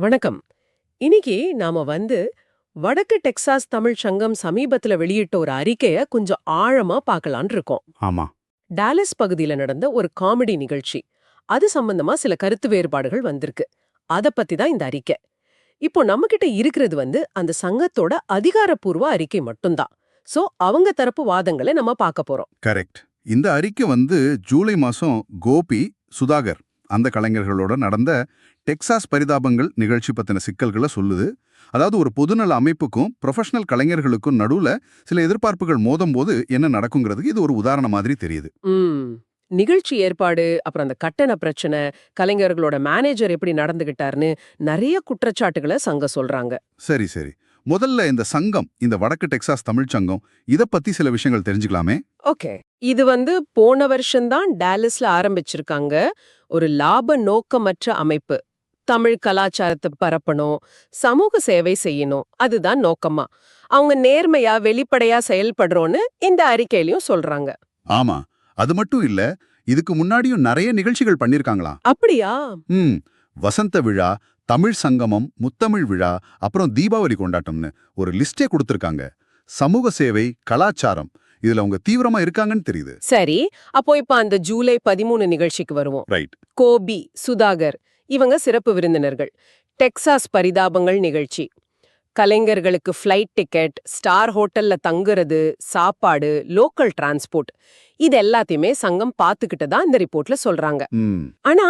வணக்கம். இன்னைக்கு நாம வந்து வடக்கு டெக்சாஸ் தமிழ் சங்கம் சமீபத்துல வெளியிட்ட ஒரு அறிக்கைய கொஞ்சம் ஆழமா பார்க்கலாம்னு இருக்கோம். ஆமா. டாலஸ் பகுதியில நடந்த ஒரு காமெடி நிகழ்ச்சி. அது சம்பந்தமா சில கருத்து வேறுபாடுகள் வந்திருக்கு. அத பத்தி தான் இந்த அறிக்கை. இப்போ நம்ம கிட்ட இருக்கிறது வந்து அந்த சங்கத்தோட அதிகாரப்பூர்வ அறிக்கை மட்டும்தான். சோ அவங்க தரப்பு வாதங்களை நம்ம பார்க்க போறோம். கரெக்ட். இந்த அறிக்கை வந்து ஜூலை மாசம் கோபி சுதாகர் அந்த கலைஞர்களோட நடந்த டெக்சாஸ் பரிதாபங்கள் நிகழ்ச்சி பத்தின சிக்கல்களை சொல்லுது. அதாவது ஒரு பொதுநல அமைப்புக்கும் ப்ரொஃபஷனல் கலைஞர்களுக்கும் நடுவுல சில எதிர்பார்ப்புகள் மோதும் போது என்ன நடக்குங்கிறதுக்கு இது ஒரு உதாரணம் மாதிரி தெரியுது. நிகழ்ச்சி ஏற்பாடு அப்புறம் அந்த கட்டண பிரச்சனை கலைஞர்களோட மேனேஜர் எப்படி நடந்துகிட்டாருன்னு நிறைய குற்றச்சாட்டுகளை சங்கம் சொல்றாங்க. சரி சரி. முதல்ல இந்த சங்கம் இந்த வடக்கு டெக்சாஸ் தமிழ்ச் சங்கம் இத பத்தி சில விஷயங்கள் தெரிஞ்சுக்கலாமே? ஓகே. இது வந்து போன வருஷம்தான் டாலஸ்ல ஆரம்பிச்சிருக்காங்க. ஒரு லாப நோக்கமற்ற அமைப்பு. தமிழ் கலாச்சாரத்தை பரப்பணும் சமூக சேவை செய்யணும். அதுதான் நோக்கமா. அவங்க நேர்மையா வெளிப்படையா செயல்படுறோம்னு இந்த அறிக்கையிலயும் சொல்றாங்க. ஆமா. அது மட்டும் இல்ல இதுக்கு முன்னாடியும் நிறைய நிகழ்ச்சிகள் பண்ணிருக்காங்களா அப்படியா? ம். வசந்த விழா தமிழ் சங்கமம் முத்தமிழ் விழா அப்புறம் தீபாவளி கொண்டாட்டம்னு ஒரு லிஸ்டே கொடுத்திருக்காங்க. சமூக சேவை கலாச்சாரம் இதுல அவங்க தீவிரமா இருக்காங்கன்னு தெரியுது. சரி. அப்போ இப்ப அந்த ஜூலை பதிமூணு நிகழ்ச்சிக்கு வருவோம். ரைட். கோபி சுதாகர் இவங்க சிறப்பு விருந்தினர்கள். டெக்சாஸ் பரிதாபங்கள் நிகழ்ச்சி. கலைஞர்களுக்கு ஃப்ளைட் டிக்கெட் ஸ்டார் ஹோட்டல்ல தங்குறது சாப்பாடு லோக்கல் டிரான்ஸ்போர்ட் இது எல்லாத்தையுமே சங்கம் பார்த்துக்கிட்டு தான் இந்த ரிப்போர்ட்ல சொல்றாங்க. ஆனா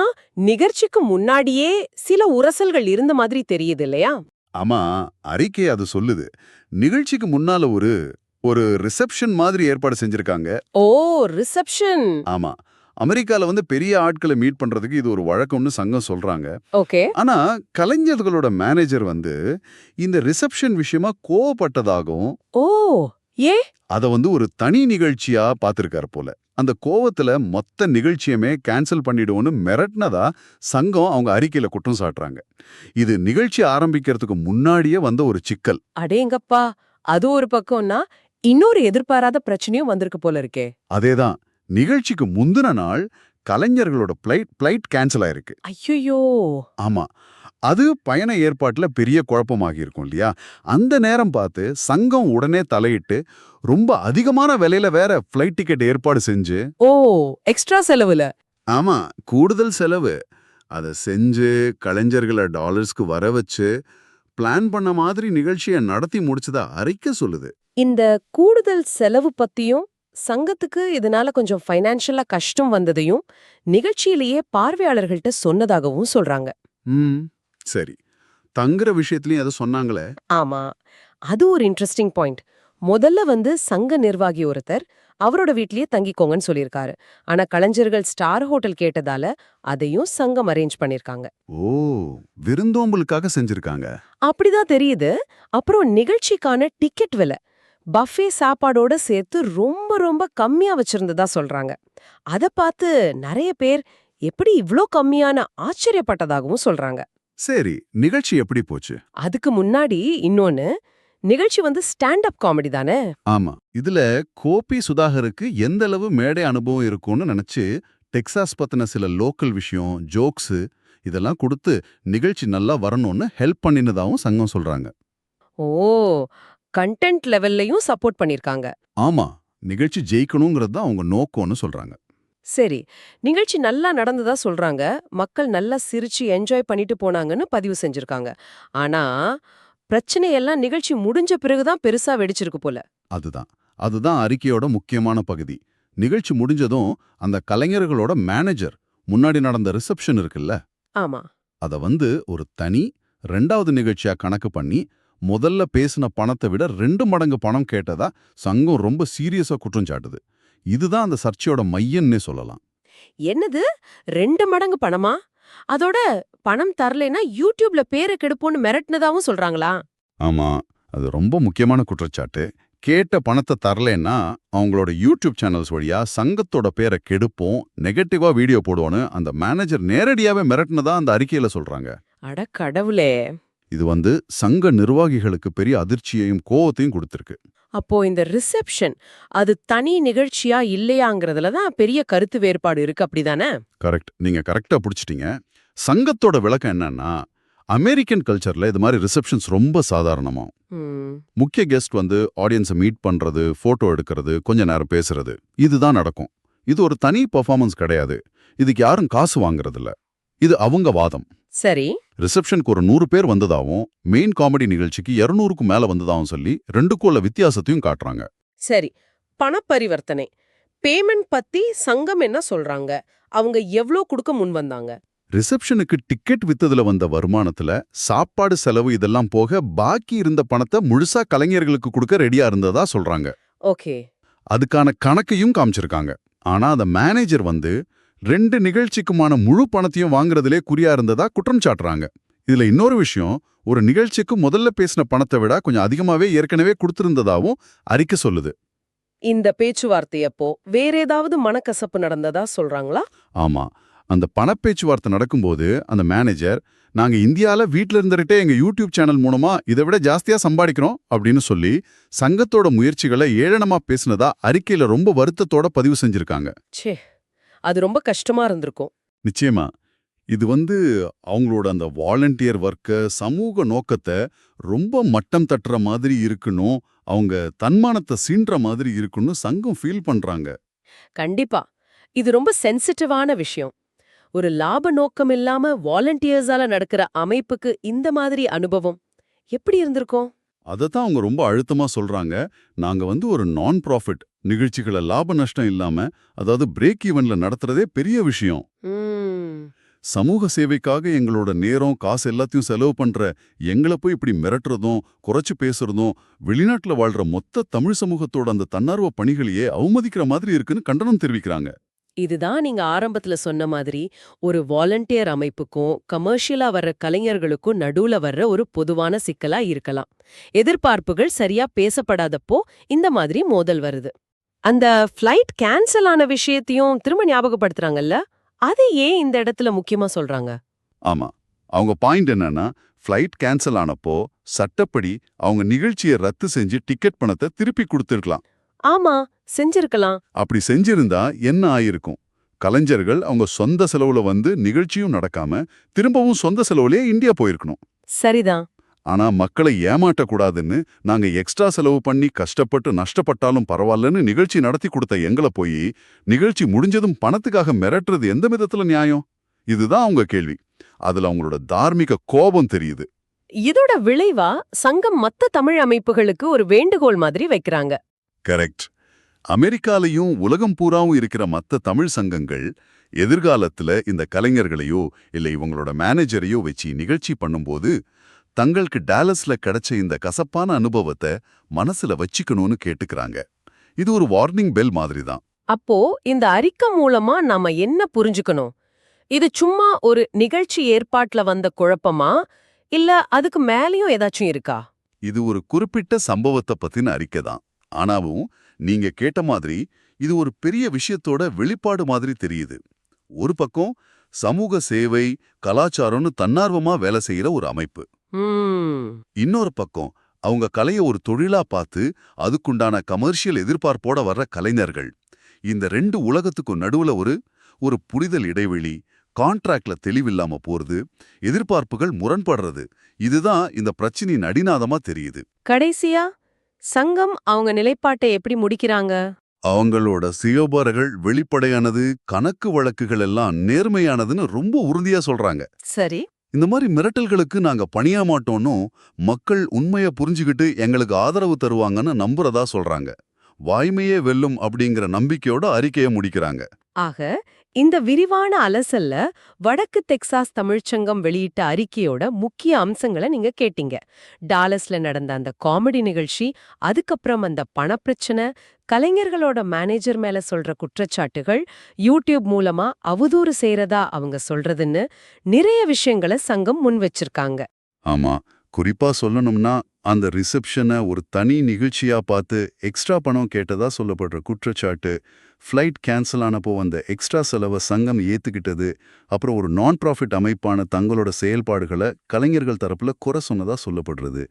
நிகழ்ச்சிக்கு முன்னாடியே சில உரசல்கள் இருந்த மாதிரி தெரியுது இல்லையா? ஆமா அறிக்கை அது சொல்லுது. நிகழ்ச்சிக்கு முன்னால ஒரு ஒரு ரிசப்ஷன் மாதிரி ஏற்பாடு செஞ்சிருக்காங்க. ஓ ரிசப்ஷன் ஆமா. அமெரிக்கால வந்து பெரிய ஆட்களை மீட் பண்றதுக்கு இது ஒரு வழக்கம்னு சங்கம் சொல்றாங்க. ஓகே. ஆனா கலைஞர்களோட மேனேஜர் வந்து இந்த ரிசப்ஷன் விஷயமா கோவப்பட்டதாகவும் ஓ ஏ? அத வந்து ஒரு தனி நிகழ்ச்சியா பார்த்திருக்காரு போல. அந்த கோவத்துல மொத்த நிகழ்ச்சியுமே கேன்சல் பண்ணிடுவோன்னு மிரட்டினதா சங்கம் அவங்க அறிக்கையில குற்றம் சாட்டுறாங்க. இது நிகழ்ச்சி ஆரம்பிக்கிறதுக்கு முன்னாடியே வந்த ஒரு சிக்கல். அடேங்கப்பா அது ஒரு பக்கம்னா இன்னொரு எதிர்பாராத பிரச்சனையும் வந்திருக்கு போல இருக்கே. அதேதான். நிகழ்ச்சிக்கு முந்தின நாள் கலைஞர்களோட பிளைட் பிளைட் கேன்சல் ஆயிருக்கு. ஐயோ ஆமா. அது பயண ஏற்பாட்டுல பெரிய குழப்பமாகி இருக்கும் இல்லையா? அந்த நேரம் பார்த்து சங்கம் உடனே தலையிட்டு ரொம்ப அதிகமான விலையில வேற ஃப்ளைட் டிக்கெட் ஏற்பாடு செஞ்சு ஓ! எக்ஸ்ட்ரா செலவுல. ஆமா. கூடுதல் செலவு. அதை செஞ்சு கலைஞர்களை டாலர்ஸ்க்கு வர வச்சு பிளான் பண்ண மாதிரி நிகழ்ச்சியை நடத்தி முடிச்சதா அறிக்கை சொல்லுது. இந்த கூடுதல் செலவு பத்தியும் சங்கத்துக்கு இதனால கொஞ்சம் ஃபைனான்ஷியலா கஷ்டம் வந்ததையும் நிகழ்ச்சியிலேயே பார்வையாளர்கள்ட்ட சொன்னதாகவும் சொல்றாங்க. சரி. தங்குற விஷயத்துலயும் அதை சொன்னாங்களே? ஆமா. அது ஒரு இன்ட்ரெஸ்டிங் பாயிண்ட் முதல்ல வந்து சங்க நிர்வாகி ஒருத்தர் அவரோட வீட்லயே தங்கிக்கோங்கன்னு சொல்லியிருக்காரு. ஆனா கலைஞர்கள் ஸ்டார் ஹோட்டல் கேட்டதால அதையும் சங்கம் அரேஞ்ச் பண்ணிருக்காங்க ஓ விருந்தோம்பலுக்காக செஞ்சிருக்காங்க. அப்படிதான் தெரியுது. அப்புறம் நிகழ்ச்சிக்கான டிக்கெட் விலை. பஃபே சாப்பாடோட சேர்த்து ரொம்ப ரொம்ப கம்மியா வச்சிருந்ததா சொல்றாங்க. அத பார்த்து நிறைய பேர் எப்படி இவ்ளோ கம்மியான ஆச்சரியப்பட்டதாகவும் சொல்றாங்க. சரி நிகழ்ச்சி எப்படி போச்சு? அதுக்கு முன்னாடி இன்னொன்னு நிகழ்ச்சி வந்து ஸ்டாண்ட் அப் காமெடி தானே? ஆமா இதுல கோபி சுதாகருக்கு எந்த அளவு மேடை அனுபவம் இருக்கும்னு நினைச்சு டெக்சாஸ் பத்தின சில லோக்கல் விஷயம் ஜோக்ஸ் இதெல்லாம் கொடுத்து நிகழ்ச்சி நல்லா வரணும்னு ஹெல்ப் பண்ணினதாவும் சங்கம் சொல்றாங்க. ஓ கண்டென்ட் லெவல்லையும் சப்போர்ட் பண்ணிருக்காங்க. ஆமா நிகழ்ச்சி ஜெயிக்கணுங்கிறது தான் அவங்க நோக்கம்னு சொல்றாங்க. சரி நிகழ்ச்சி நல்லா நடந்ததா சொல்றாங்க மக்கள் நல்லா சிரிச்சு என்ஜாய் பண்ணிட்டு போனாங்கன்னு பதிவு செஞ்சிருக்காங்க. ஆனா பிரச்சனையெல்லாம் நிகழ்ச்சி முடிஞ்ச பிறகுதான் பெருசா வெடிச்சிருக்கு போல. அதுதான் அதுதான் அறிக்கையோட முக்கியமான பகுதி. நிகழ்ச்சி முடிஞ்சதும் அந்த கலைஞர்களோட மேனேஜர் முன்னாடி நடந்த ரிசப்ஷன் இருக்குல்ல? ஆமா. அத வந்து ஒரு தனி ரெண்டாவது நிகழ்ச்சியா கணக்கு பண்ணி முதல்ல பேசின பணத்தை விட ரெண்டு மடங்கு பணம் கேட்டதா சங்கம் ரொம்ப சீரியஸா குற்றம் சாட்டுது. இதுதான் அந்த சர்ச்சையோட மையன்னே சொல்லலாம். என்னது? ரெண்டு மடங்கு பணமா? அதோட பணம் தரலைன்னா யூடியூப்ல பேரை கெடுப்போன்னு மிரட்டினதாவும் சொல்றாங்களா? ஆமா அது ரொம்ப முக்கியமான குற்றச்சாட்டு. கேட்ட பணத்தை தரலைன்னா அவங்களோட யூடியூப் சேனல்ஸ் வழியா சங்கத்தோட பேரை கெடுப்போம் நெகட்டிவா வீடியோ போடுவோன்னு அந்த மேனேஜர் நேரடியாவே மிரட்டினதா அந்த அறிக்கையில சொல்றாங்க. அட கடவுளே. இது வந்து சங்க நிர்வாகிகளுக்கு பெரிய அதிர்ச்சியையும் கோவத்தையும் கொடுத்திருக்கு. அப்போ இந்த ரிசப்ஷன் அது தனி நிகழ்ச்சியா இல்லையாங்கிறதுல தான் பெரிய கருத்து வேறுபாடு இருக்கு அப்படிதானே? கரெக்ட் நீங்க கரெக்டா புடிச்சிட்டீங்க. சங்கத்தோட விளக்கம் என்னன்னா அமெரிக்கன் கல்ச்சர்ல இது மாதிரி ரிசப்ஷன்ஸ் ரொம்ப சாதாரணமா முக்கிய கெஸ்ட் வந்து ஆடியன்ஸை மீட் பண்றது போட்டோ எடுக்கிறது கொஞ்ச நேரம் பேசுறது இதுதான் நடக்கும். இது ஒரு தனி பெர்ஃபார்மன்ஸ் கிடையாது. இதுக்கு யாரும் காசு வாங்குறதில்ல. இது அவங்க வாதம் சரி. ரிசப்ஷனுக்கு ஒரு நூறு பேர் வந்ததாவும் மெயின் காமெடி நிகழ்ச்சிக்கு இருநூறுக்கும் மேல வந்ததாவும் சொல்லி ரெண்டுக்கும் உள்ள வித்தியாசத்தையும் காட்டுறாங்க. சரி. பணப்பரிவர்த்தனை. பேமெண்ட் பத்தி சங்கம் என்ன சொல்றாங்க? அவங்க எவ்ளோ கொடுக்க முன் வந்தாங்க? ரிசப்ஷனுக்கு டிக்கெட் வித்ததுல வந்த வருமானத்துல சாப்பாடு செலவு இதெல்லாம் போக பாக்கி இருந்த பணத்தை முழுசா கலைஞர்களுக்கு கொடுக்க ரெடியா இருந்ததா சொல்றாங்க. ஓகே. அதுக்கான கணக்கையும் காமிச்சிருக்காங்க. ஆனா அந்த மேனேஜர் வந்து ரெண்டு நிகழ்ச்சிக்குமான முழு பணத்தையும் வாங்குறதுலே குறியா இருந்ததா குற்றம் சாட்டுறாங்க. இதுல இன்னொரு விஷயம் ஒரு நிகழ்ச்சிக்கு முதல்ல பேசின பணத்தை விட கொஞ்சம் அதிகமாவே ஏற்கனவே கொடுத்திருந்ததாவும் அறிக்கை சொல்லுது. இந்த பேச்சுவார்த்தையப்போ வேற ஏதாவது மனக்கசப்பு நடந்ததா சொல்றாங்களா? ஆமா. அந்த பணப்பேச்சுவார்த்தை நடக்கும்போது அந்த மேனேஜர் நாங்க இந்தியால வீட்ல இருந்துகிட்டே எங்க யூடியூப் சேனல் மூலமா இதை விட ஜாஸ்தியா சம்பாதிக்கிறோம் அப்படின்னு சொல்லி சங்கத்தோட முயற்சிகளை ஏளனமா பேசினதா அறிக்கையில ரொம்ப வருத்தத்தோட பதிவு செஞ்சிருக்காங்க. ச்சே. அது ரொம்ப கஷ்டமா இருந்திருக்கும். நிச்சயமா. இது வந்து அவங்களோட அந்த வாலண்டியர் ஒர்க்க சமூக நோக்கத்தை ரொம்ப மட்டம் தட்டுற மாதிரி இருக்கணும் அவங்க தன்மானத்தை சீன்ற மாதிரி இருக்குன்னு சங்கம் ஃபீல் பண்றாங்க. கண்டிப்பா. இது ரொம்ப சென்சிட்டிவான விஷயம். ஒரு லாப நோக்கம் இல்லாம வாலண்டியர்ஸால நடக்கிற அமைப்புக்கு இந்த மாதிரி அனுபவம் எப்படி இருந்திருக்கும்? தான் அவங்க ரொம்ப அழுத்தமா சொல்றாங்க. நாங்க வந்து ஒரு நான் ப்ராஃபிட் நிகழ்ச்சிகளை லாப நஷ்டம் இல்லாம அதாவது பிரேக் ஈவன்ல நடத்துறதே பெரிய விஷயம். சமூக சேவைக்காக எங்களோட நேரம் காசு எல்லாத்தையும் செலவு பண்ற எங்களை போய் இப்படி மிரட்டுறதும் குறைச்சு பேசுறதும் வெளிநாட்டுல வாழ்ற மொத்த தமிழ் சமூகத்தோட அந்த தன்னார்வ பணிகளையே அவமதிக்கிற மாதிரி இருக்குன்னு கண்டனம் தெரிவிக்கிறாங்க. இதுதான் நீங்க ஆரம்பத்துல சொன்ன மாதிரி ஒரு வாலண்டியர் அமைப்புக்கும் கமர்ஷியலா வர்ற கலைஞர்களுக்கும் நடுவுல வர்ற ஒரு பொதுவான சிக்கலா இருக்கலாம். எதிர்பார்ப்புகள் சரியா பேசப்படாதப்போ இந்த மாதிரி மோதல் வருது. அந்த ஃப்ளைட் கேன்சல் ஆன விஷயத்தையும் திரும்ப ஞாபகப்படுத்துறாங்கல்ல? அது ஏன் இந்த இடத்துல முக்கியமா சொல்றாங்க? ஆமா. அவங்க பாயிண்ட் என்னன்னா ஃப்ளைட் கேன்சல் ஆனப்போ சட்டப்படி அவங்க நிகழ்ச்சியை ரத்து செஞ்சு டிக்கெட் பணத்தை திருப்பி கொடுத்துருக்கலாம். ஆமா செஞ்சிருக்கலாம். அப்படி செஞ்சிருந்தா என்ன ஆயிருக்கும்? கலைஞர்கள் அவங்க சொந்த செலவுல வந்து நிகழ்ச்சியும் நடக்காம திரும்பவும் சொந்த செலவுலயே இந்தியா போயிருக்கணும். சரிதான். ஆனா மக்களை ஏமாற்றக்கூடாதுன்னு நாங்க எக்ஸ்ட்ரா செலவு பண்ணி கஷ்டப்பட்டு நஷ்டப்பட்டாலும் பரவாயில்லன்னு நிகழ்ச்சி நடத்தி கொடுத்த எங்களை போய் நிகழ்ச்சி முடிஞ்சதும் பணத்துக்காக மிரட்டுறது எந்த விதத்துல நியாயம்? இதுதான் அவங்க கேள்வி. அதுல அவங்களோட தார்மீக கோபம் தெரியுது. இதோட விளைவா சங்கம் மத்த தமிழ் அமைப்புகளுக்கு ஒரு வேண்டுகோள் மாதிரி வைக்கிறாங்க. கரெக்ட். அமெரிக்காலையும் உலகம் பூராவும் இருக்கிற மத்த தமிழ் சங்கங்கள் எதிர்காலத்துல இந்த கலைஞர்களையோ இல்ல இவங்களோட மேனேஜரையோ வச்சு நிகழ்ச்சி பண்ணும்போது தங்களுக்கு டாலஸ்ல கிடைச்ச இந்த கசப்பான அனுபவத்தை மனசுல வச்சுக்கணும்னு கேட்டுக்கிறாங்க. இது ஒரு வார்னிங் பெல் மாதிரி தான் அப்போ இந்த அறிக்கை மூலமா நாம என்ன புரிஞ்சுக்கணும்? இது சும்மா ஒரு நிகழ்ச்சி ஏற்பாட்ல வந்த குழப்பமா? இல்ல அதுக்கு மேலயும் ஏதாச்சும் இருக்கா? இது ஒரு குறிப்பிட்ட சம்பவத்தை பத்தின அறிக்கை தான். ஆனாவும் நீங்க கேட்ட மாதிரி இது ஒரு பெரிய விஷயத்தோட வெளிப்பாடு மாதிரி தெரியுது. ஒரு பக்கம் சமூக சேவை கலாச்சாரம்னு தன்னார்வமா வேலை செய்யற ஒரு அமைப்பு. இன்னொரு பக்கம் அவங்க கலையை ஒரு தொழிலா பார்த்து அதுக்குண்டான கமர்ஷியல் எதிர்பார்ப்போட வர்ற கலைஞர்கள். இந்த ரெண்டு உலகத்துக்கும் நடுவுல ஒரு ஒரு புரிதல் இடைவெளி கான்ட்ராக்ட்ல தெளிவில்லாம போறது எதிர்பார்ப்புகள் முரண்படுறது இதுதான் இந்த பிரச்சனையின் அடிநாதமா தெரியுது. கடைசியா சங்கம் அவங்க நிலைப்பாட்டை எப்படி முடிக்கிறாங்க? அவங்களோட சுயோபரகள் வெளிப்படையானது கணக்கு வழக்குகள் எல்லாம் நேர்மையானதுன்னு ரொம்ப உறுதியா சொல்றாங்க. சரி. இந்த மாதிரி மிரட்டல்களுக்கு நாங்க பணியா மாட்டோம்னும் மக்கள் உண்மைய புரிஞ்சுக்கிட்டு எங்களுக்கு ஆதரவு தருவாங்கன்னு நம்புறதா சொல்றாங்க. வாய்மையே வெல்லும் அப்படிங்கிற நம்பிக்கையோட அறிக்கையை முடிக்கிறாங்க. ஆக இந்த விரிவான அலசல்ல வடக்கு டெக்சாஸ் தமிழ்ச்சங்கம் வெளியிட்ட அறிக்கையோட முக்கிய அம்சங்களை நீங்க கேட்டீங்க. டாலஸ்ல நடந்த அந்த காமெடி நிகழ்ச்சி அதுக்கப்புறம் அந்த பணப்பிரச்சனை கலைஞர்களோட மேனேஜர் மேல சொல்ற குற்றச்சாட்டுகள் யூடியூப் மூலமா அவதூறு செய்யறதா அவங்க சொல்றதுன்னு நிறைய விஷயங்களை சங்கம் முன் வச்சிருக்காங்க. ஆமா குறிப்பா சொல்லணும்னா அந்த ரிசப்ஷனை ஒரு தனி நிகழ்ச்சியா பார்த்து எக்ஸ்ட்ரா பணம் கேட்டதா சொல்லப்படுற குற்றச்சாட்டு ஃப்ளைட் கேன்சல் ஆனப்போ வந்த எக்ஸ்ட்ரா செலவை சங்கம் ஏத்துக்கிட்டது. அப்புறம் ஒரு நான் ப்ராஃபிட் அமைப்பான தங்களோட செயல்பாடுகளை கலைஞர்கள் தரப்புல குறை சொன்னதா சொல்லப்படுறது.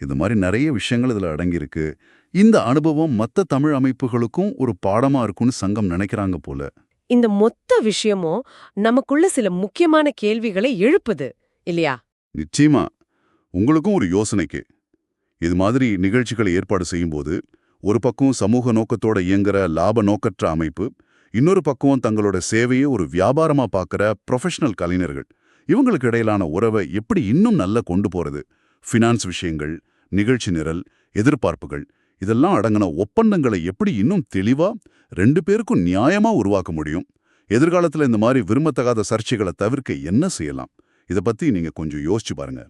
இது மாதிரி நிறைய விஷயங்கள் இதுல அடங்கியிருக்கு. இந்த அனுபவம் மத்த தமிழ் அமைப்புகளுக்கும் ஒரு பாடமா இருக்கும்னு சங்கம் நினைக்கிறாங்க போல. இந்த மொத்த விஷயமும் நமக்குள்ள சில முக்கியமான கேள்விகளை எழுப்புது இல்லையா? நிச்சயமா. உங்களுக்கும் ஒரு யோசனைக்கு. இது மாதிரி நிகழ்ச்சிகளை ஏற்பாடு செய்யும்போது ஒரு பக்கம் சமூக நோக்கத்தோட இயங்குற லாப நோக்கற்ற அமைப்பு இன்னொரு பக்கம் தங்களோட சேவையை ஒரு வியாபாரமா பார்க்குற ப்ரொஃபஷனல் கலைஞர்கள். இவங்களுக்கு இடையிலான உறவை எப்படி இன்னும் நல்லா கொண்டு போறது? ஃபினான்ஸ் விஷயங்கள் நிகழ்ச்சி நிரல் எதிர்பார்ப்புகள் இதெல்லாம் அடங்கின ஒப்பந்தங்களை எப்படி இன்னும் தெளிவா ரெண்டு பேருக்கும் நியாயமா உருவாக்க முடியும்? எதிர்காலத்துல இந்த மாதிரி விரும்பத்தகாத சர்ச்சைகளை தவிர்க்க என்ன செய்யலாம்? இதை பத்தி நீங்க கொஞ்சம் யோசிச்சு பாருங்க.